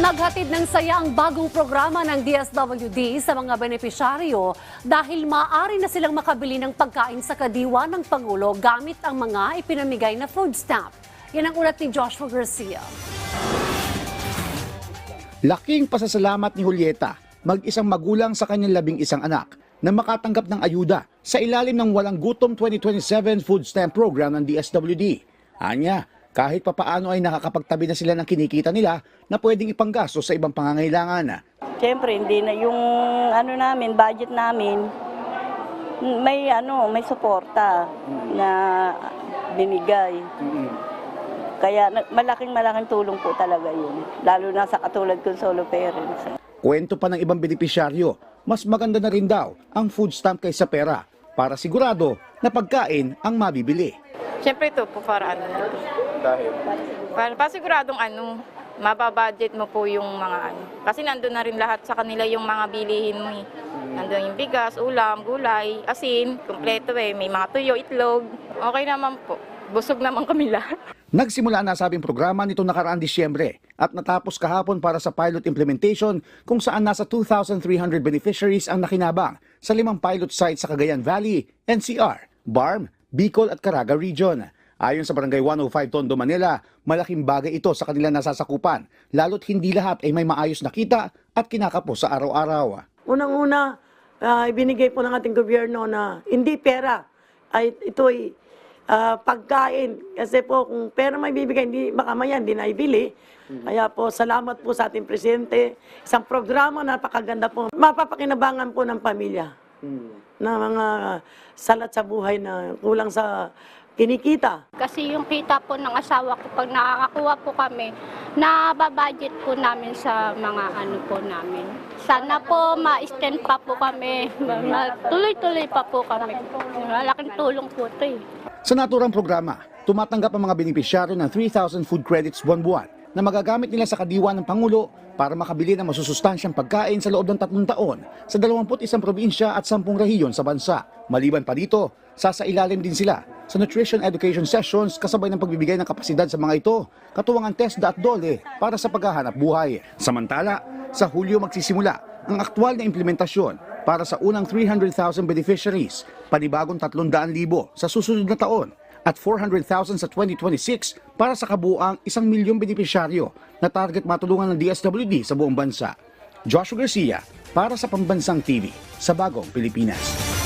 Naghatid ng saya ang bagong programa ng DSWD sa mga benepisyaryo dahil maaari na silang makabili ng pagkain sa kadiwa ng Pangulo gamit ang mga ipinamigay na food stamp. Yan ang ulat ni Joshua Garcia. Laking pasasalamat ni Julieta, mag-isang magulang sa kanyang labing isang anak, na makatanggap ng ayuda sa ilalim ng Walang Gutom 2027 Food Stamp Program ng DSWD. Anya, kahit papaano ay nakakapagtabi na sila ng kinikita nila na pwedeng ipanggasto sa ibang pangangailangan. Siyempre, hindi na yung ano namin, budget namin, may ano, may suporta na binigay. Kaya malaking malaking tulong po talaga yun. Lalo na sa katulad kong solo parents. Kwento pa ng ibang benepisyaryo, mas maganda na rin daw ang food stamp kaysa pera para sigurado na pagkain ang mabibili. Siyempre ito po para ano. Dahil? Para, para siguradong ano, mababudget mo po yung mga ano. Kasi nandun na rin lahat sa kanila yung mga bilihin mo eh. Nandun yung bigas, ulam, gulay, asin, kompleto eh. May mga tuyo, itlog. Okay naman po. Busog naman kami lahat. Nagsimula na sabing programa nito nakaraang Disyembre at natapos kahapon para sa pilot implementation kung saan nasa 2,300 beneficiaries ang nakinabang sa limang pilot sites sa Cagayan Valley, NCR, BARM, Bicol at Caraga Region. Ayon sa Barangay 105 Tondo, Manila, malaking bagay ito sa kanilang nasasakupan, lalo't hindi lahat ay may maayos na kita at kinakapos sa araw-araw. Unang-una, ah, ibinigay po ng ating gobyerno na hindi pera, ay ito ay ah, pagkain. Kasi po kung pera may bibigay, hindi, baka maya hindi na ibili. Kaya po, salamat po sa ating presidente. Isang programa na napakaganda po. Mapapakinabangan po ng pamilya na mga salat sa buhay na kulang sa kinikita. Kasi yung kita po ng asawa ko, pag nakakakuha po kami, nababudget po namin sa mga ano po namin. Sana po ma-extend pa po kami, tuloy-tuloy pa po kami. Malaking tulong po ito eh. Sa naturang programa, tumatanggap ang mga benepisyaryo ng 3,000 food credits buwan-buwan na magagamit nila sa kadiwa ng Pangulo para makabili ng masusustansyang pagkain sa loob ng tatlong taon sa 21 probinsya at 10 rehiyon sa bansa. Maliban pa dito, sasailalim din sila sa nutrition education sessions kasabay ng pagbibigay ng kapasidad sa mga ito, katuwang ang TESDA at DOLE para sa paghahanap buhay. Samantala, sa Hulyo magsisimula ang aktwal na implementasyon para sa unang 300,000 beneficiaries, panibagong 300,000 sa susunod na taon at 400,000 sa 2026 para sa kabuang isang milyong benepisyaryo na target matulungan ng DSWD sa buong bansa. Joshua Garcia para sa Pambansang TV sa Bagong Pilipinas.